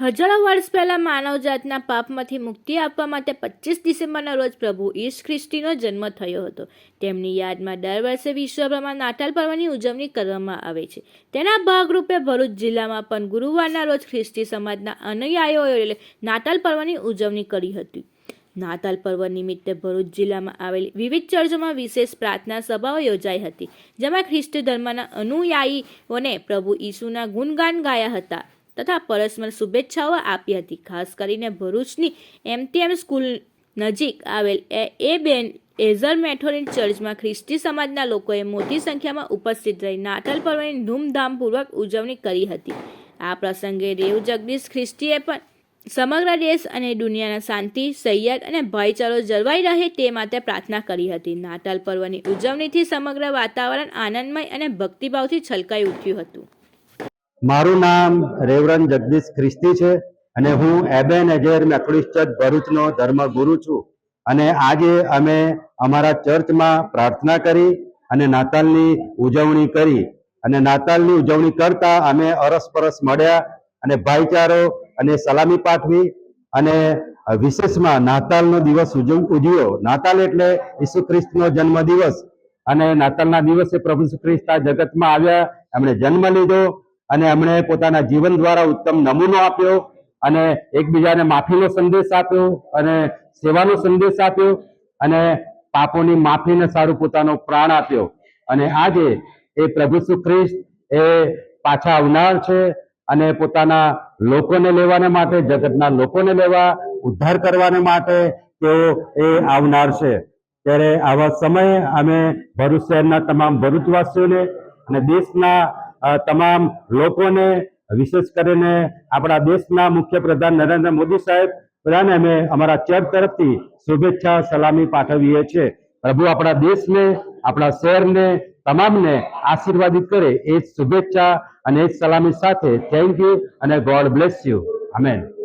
હજારો વર્ષ પહેલાં માનવજાતના પાપમાંથી મુક્તિ આપવા માટે પચીસ ડિસેમ્બરના રોજ પ્રભુ ઈશ ખ્રિસ્તીનો જન્મ થયો હતો. તેમની યાદમાં દર વર્ષે વિશ્વભરમાં નાતાલ પર્વની ઉજવણી કરવામાં આવે છે. તેના ભાગરૂપે ભરૂચ જિલ્લામાં પણ ગુરુવારના રોજ ખ્રિસ્તી સમાજના અનુયાયીઓએ નાતાલ પર્વની ઉજવણી કરી હતી. નાતાલ પર્વ નિમિત્તે ભરૂચ જિલ્લામાં આવેલી વિવિધ ચર્ચોમાં વિશેષ પ્રાર્થના સભાઓ યોજાઈ હતી, જેમાં ખ્રિસ્તી ધર્મના અનુયાયીઓને પ્રભુ ઈસુના ગુણગાન ગાયા હતા. તથા પરસ્પર શુભેચ્છાઓ આપી હતી. ખાસ કરીને ભરૂચની એમટીએમ સ્કૂલ નજીક આવેલ એ એ બેન એઝર મેથોડિન ચર્ચમાં ખ્રિસ્તી સમાજના લોકોએ મોટી સંખ્યામાં ઉપસ્થિત રહી. નાતાલ પર્વની ધૂમધામપૂર્વક ઉજવણી કરી હતી. આ પ્રસંગે રેવ જગદીશ ખ્રિસ્તીએ પણ સમગ્ર દેશ અને દુનિયાના શાંતિ, સૈયદ અને ભાઈચારો જળવાઈ રહે તે માટે પ્રાર્થના કરી હતી. નાતાલ પર્વની ઉજવણીથી સમગ્ર વાતાવરણ આનંદમય અને ભક્તિભાવથી છલકાઈ ઉઠ્યું હતું. મારું નામ રેવરન જગદીશ ખ્રિસ્તી છે અને હું એબેન એજેર મેથોડિસ્ટ ચર્ચ ભરૂચનો ધર્મગુરુ છું. અને આજે અમે અમારા ચર્ચમાં પ્રાર્થના કરી અને નાતાલની ઉજવણી કરી. અને નાતાલની ઉજવણી કરતા અમે અરસપરસ મળ્યા અને ભાઈચારો અને સલામી પાઠવી અને વિશેષમાં નાતાલનો દિવસ ઉજવ, ઉજવ્યો. નાતાલ એટલે ઈસુ ખ્રિસ્તનો જન્મ દિવસ અને નાતાલના દિવસે પ્રભુ ખ્રિસ્ત આ જગતમાં આવ્યા. એમણે જન્મ લીધો. અને એમણે પોતાના જીવન દ્વારા ઉત્તમ નમૂનો આપ્યો અને એકબીજાને માફીનો સંદેશ આપ્યો અને સેવાનો સંદેશ આપ્યો અને પાપોની માફીને સારું પોતાનો પ્રાણ આપ્યો. અને આજે એ પ્રભુ ખ્રિસ્ત એ પાછા આવનાર છે અને પોતાના લોકોને લેવાને માટે, જગતના લોકોને લેવા, ઉદ્ધાર કરવાને માટે તેઓ એ આવનાર છે. ત્યારે આવા સમયે અમે ભરૂચ શહેરના તમામ ભરૂચવાસીઓને અને દેશના તમામ લોકોને, વિશેષ કરીને આપણા દેશના મુખ્યપ્રધાન નરેન્દ્ર મોદી સાહેબ, બધાને અમે અમારા ચર્ચ તરફથી શુભેચ્છા, સલામી પાઠવીએ છીએ. પ્રભુ આપણા દેશને, આપણા શહેરને, તમામને આશીર્વાદિત કરે એ શુભેચ્છા અને એ સલામી સાથે. થેન્ક યુ અને ગોડ બ્લેસ યુ આમેન